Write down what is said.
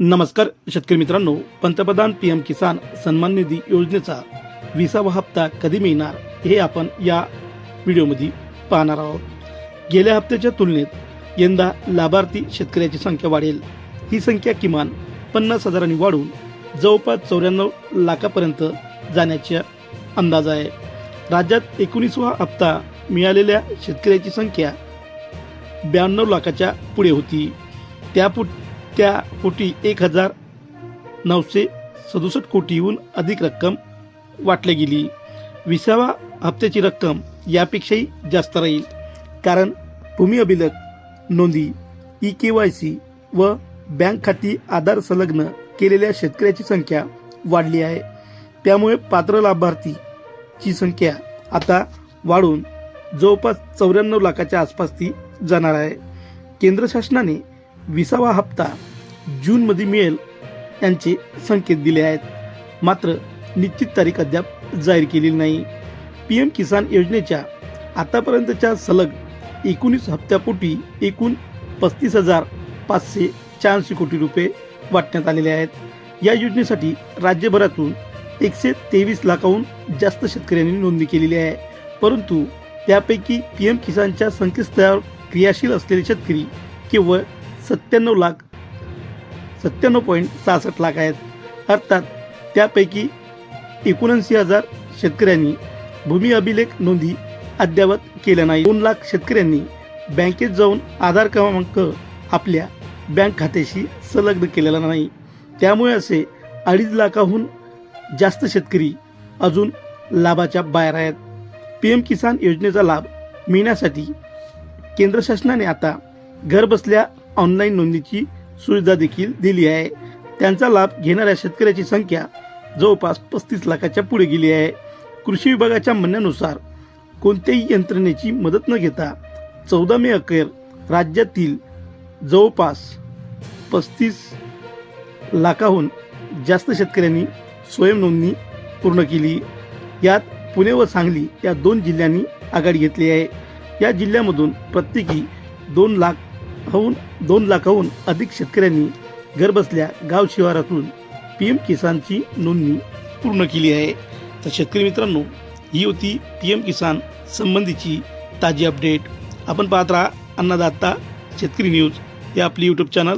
नमस्कार शेतकरी मित्रांनो. पंतप्रधान पी एम किसान सन्मान निधी योजनेचा विसावा हप्ता कधी मिळणार हे आपण या व्हिडिओमध्ये पाहणार आहोत. गेल्या हप्त्याच्या तुलनेत यंदा लाभार्थी शेतकऱ्याची संख्या वाढेल. ही संख्या किमान पन्नास हजारांनी वाढून जवळपास चौऱ्याण्णव लाखापर्यंत जाण्याचा अंदाज आहे. राज्यात एकोणीसवा हप्ता मिळालेल्या शेतकऱ्याची संख्या ब्याण्णव लाखाच्या पुढे होती. त्यापु त्या पोटी एक हजार नऊशे सदुसष्ट कोटीहून अधिक रक्कम वाटली गेली. विसावा हप्त्याची रक्कम यापेक्षाही जास्त राहील. कारण भूमी अभिलेख नोंदी ई के वाय सी व बँक खाती आधार संलग्न केलेल्या शेतकऱ्याची संख्या वाढली आहे. त्यामुळे पात्र लाभार्थीची संख्या आता वाढून जवळपास चौऱ्याण्णव लाखाच्या आसपास ती जाणार आहे. केंद्र शासनाने विसावा हप्ता जूनमध्ये मिळेल यांचे संकेत दिले आहेत. मात्र निश्चित तारीख अद्याप जाहीर केलेली नाही. पी एम किसान योजनेच्या आतापर्यंतच्या सलग एकोणीस हप्त्यापोटी एकूण पस्तीस हजार पाचशे शहाऐंशी कोटी रुपये वाटण्यात आलेले आहेत. या योजनेसाठी राज्यभरातून एकशे तेवीस लाखाहून जास्त शेतकऱ्यांनी नोंदणी केलेली आहे. परंतु त्यापैकी पी एम किसानच्या संकेतस्थळावर क्रियाशील असलेले शेतकरी केवळ सत्त्याण्णव लाख सत्त्याण्णव पॉईंट सहासष्ट लाख आहेत. अर्थात त्यापैकी एकोणऐंशी हजार शेतकऱ्यांनी भूमी अभिलेख नोंदी अद्ययावत केल्या नाही दोन लाख शेतकऱ्यांनी बँकेत जाऊन आधार क्रमांक आपल्या बँक खात्याशी संलग्न केलेला नाही. त्यामुळे असे अडीच लाखाहून जास्त शेतकरी अजून लाभाच्या बाहेर आहेत. पी एम किसान योजनेचा लाभ मिळण्यासाठी केंद्र शासनाने आता घरबसल्या ऑनलाईन नोंदणीची सुविधा देखील दिली आहे. त्यांचा लाभ घेणाऱ्या शेतकऱ्याची संख्या जवळपास पस्तीस लाखाच्या पुढे गेली आहे. कृषी विभागाच्या म्हणण्यानुसार कोणत्याही यंत्रणेची मदत न घेता चौदा मे अखेर राज्यातील जवळपास पस्तीस लाखाहून जास्त शेतकऱ्यांनी स्वयंनोंदणी पूर्ण केली. यात पुणे व सांगली या दोन जिल्ह्यांनी आघाडी घेतली आहे. या जिल्ह्यामधून प्रत्येकी दोन लाख होऊन दोन लाखाहून अधिक शेतकऱ्यांनी घरबसल्या गाव शिवारातून पी एम किसानची नोंदणी पूर्ण केली आहे. तर शेतकरी मित्रांनो ही होती पी एम किसान संबंधीची ताजी अपडेट. आपण पाहत राहा अन्नदाता शेतकरी न्यूज हे आपली यूट्यूब चॅनल